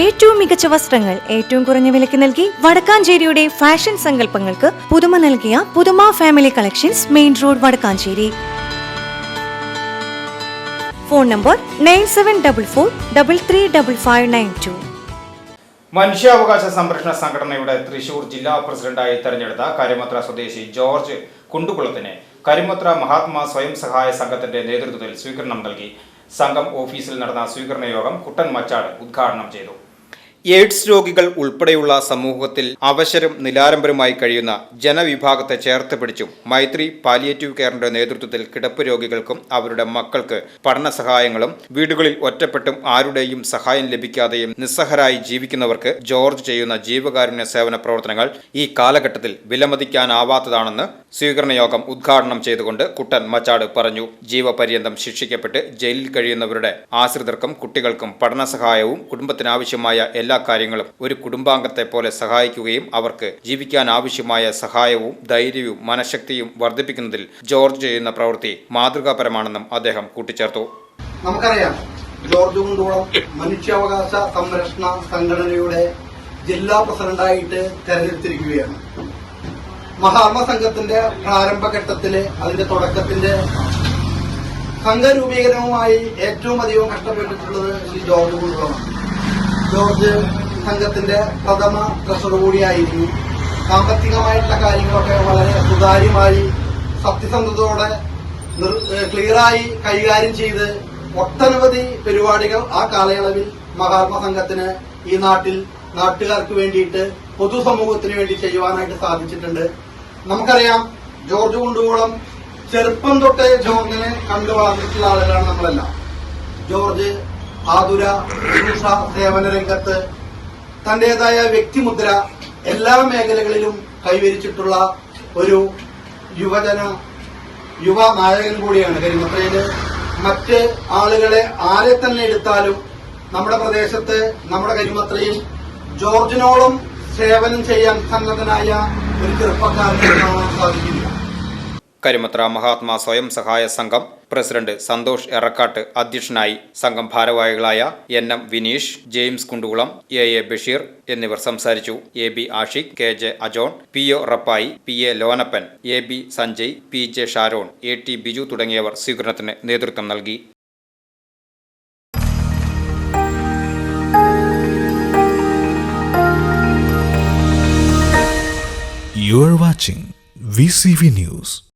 ഏറ്റവും മികച്ച വസ്ത്രങ്ങൾ ഏറ്റവും കുറഞ്ഞ വിലയ്ക്ക് നൽകി വടക്കാഞ്ചേരിയുടെ ഫാഷൻ സങ്കല്പങ്ങൾക്ക് പുതുമ നൽകിയ പുതുമ family collections main road Vadakkanchery. Phone number nine seven double four double three double five nine two മനുഷ്യാവകാശ സംരക്ഷണ സംഘടനയുടെ തൃശൂർ ജില്ലാ പ്രസിഡന്റായി തെരഞ്ഞെടുത്ത കരിമത്ര സ്വദേശി ജോർജ് കുണ്ടുകുളത്തിന് കരിമത്ര മഹാത്മാ സ്വയം സഹായ സംഘത്തിന്റെ നേതൃത്വത്തിൽ സ്വീകരണം നൽകി. സംഘം ഓഫീസിൽ നടന്ന സ്വീകരണ യോഗം കുട്ടൻ മച്ചാട് ഉദ്ഘാടനം ചെയ്തു എയ്ഡ്സ് രോഗികൾ ഉൾപ്പെടെയുള്ള സമൂഹത്തിൽ അവശരും നിലാരംബരുമായി കഴിയുന്ന ജനവിഭാഗത്തെ ചേർത്ത് പിടിച്ചും മൈത്രി പാലിയേറ്റീവ് കെയറിന്റെ നേതൃത്വത്തിൽ കിടപ്പ് രോഗികൾക്കും അവരുടെ മക്കൾക്ക് പഠന സഹായങ്ങളും വീടുകളിൽ ഒറ്റപ്പെട്ടും ആരുടെയും സഹായം ലഭിക്കാതെയും നിസ്സഹരായി ജീവിക്കുന്നവർക്ക് ജോർജ് ചെയ്യുന്ന ജീവകാരുണ്യ സേവന പ്രവർത്തനങ്ങൾ ഈ കാലഘട്ടത്തിൽ വിലമതിക്കാനാവാത്തതാണെന്ന് സ്വീകരണ യോഗം ഉദ്ഘാടനം ചെയ്തുകൊണ്ട് കുട്ടൻ മച്ചാട് പറഞ്ഞു. ജീവപര്യന്തം ശിക്ഷിക്കപ്പെട്ട് ജയിലിൽ കഴിയുന്നവരുടെ ആശ്രിതർക്കും കുട്ടികൾക്കും പഠന സഹായവും കുടുംബത്തിനാവശ്യമായ എല്ലാ കാര്യങ്ങളും ഒരു കുടുംബാംഗത്തെ പോലെ സഹായിക്കുകയും അവർക്ക് ജീവിക്കാൻ ആവശ്യമായ സഹായവും ധൈര്യവും മനഃശക്തിയും വർദ്ധിപ്പിക്കുന്നതിൽ ജോർജ് ചെയ്യുന്ന പ്രവൃത്തി മാതൃകാപരമാണെന്നും അദ്ദേഹം കൂട്ടിച്ചേർത്തു. നമുക്കറിയാം ജോർജ് കുണ്ടോളം മനുഷ്യാവകാശ സംരക്ഷണ സംഘടനയുടെ ജില്ലാ പ്രസിഡന്റായിട്ട് തെരഞ്ഞെടുത്തിരിക്കുകയാണ്. മഹാത്മ സംഘത്തിന്റെ പ്രാരംഭഘട്ടത്തിലെ അതിന്റെ തുടക്കത്തിന്റെ സംഘരൂപീകരണവുമായി ഏറ്റവും അധികം കഷ്ടപ്പെട്ടിട്ടുള്ളത് ശ്രീ ജോർജ് കുണ്ടോളമാണ്. ജോർജ് സംഘത്തിന്റെ പ്രഥമ ട്രഷറർ കൂടിയായിരുന്നു. സാമ്പത്തികമായിട്ടുള്ള കാര്യങ്ങളൊക്കെ വളരെ സുതാര്യമായി സത്യസന്ധതയോടെ ക്ലിയറായി കൈകാര്യം ചെയ്ത് ഒട്ടനവധി പരിപാടികൾ ആ കാലയളവിൽ മഹാത്മാ സംഘത്തിന് ഈ നാട്ടിൽ നാട്ടുകാർക്ക് വേണ്ടിയിട്ട് പൊതുസമൂഹത്തിന് വേണ്ടി ചെയ്യുവാനായിട്ട് സാധിച്ചിട്ടുണ്ട്. നമുക്കറിയാം ജോർജ് കുണ്ടുകുളം ചെറുപ്പം തൊട്ടേ ജോർജിനെ കണ്ടു വളർന്നിട്ടുള്ള ആളുകളാണ് നമ്മളെല്ലാം. ജോർജ് ആതുര ശുശ്രൂഷ സേവന രംഗത്ത് തന്റേതായ വ്യക്തിമുദ്ര എല്ലാ മേഖലകളിലും കൈവരിച്ചിട്ടുള്ള ഒരു യുവജന യുവ നായകൻ കൂടിയാണ് കരിമത്രയിൽ മറ്റ് ആളുകളെ ആരെ തന്നെ എടുത്താലും നമ്മുടെ പ്രദേശത്ത് നമ്മുടെ കരിമത്രയിൽ ജോർജിനോളം സേവനം ചെയ്യാൻ സന്നദ്ധനായ ഒരു ചെറുപ്പക്കാരനെ കാണാൻ സാധിക്കില്ല കരിമത്ര മഹാത്മാ സ്വയം സഹായ സംഘം പ്രസിഡന്റ് സന്തോഷ് എറക്കാട്ട് അധ്യക്ഷനായി സംഘം ഭാരവാഹികളായ N M Vineesh James Kundukulam A A Basheer എന്നിവർ സംസാരിച്ചു A B Ashiq K J Ajon P O Rappai P A Lonappan A B Sanjay P J Sharon A T Biju തുടങ്ങിയവർ സ്വീകരണത്തിന് നേതൃത്വം നൽകി You are watching VCV News.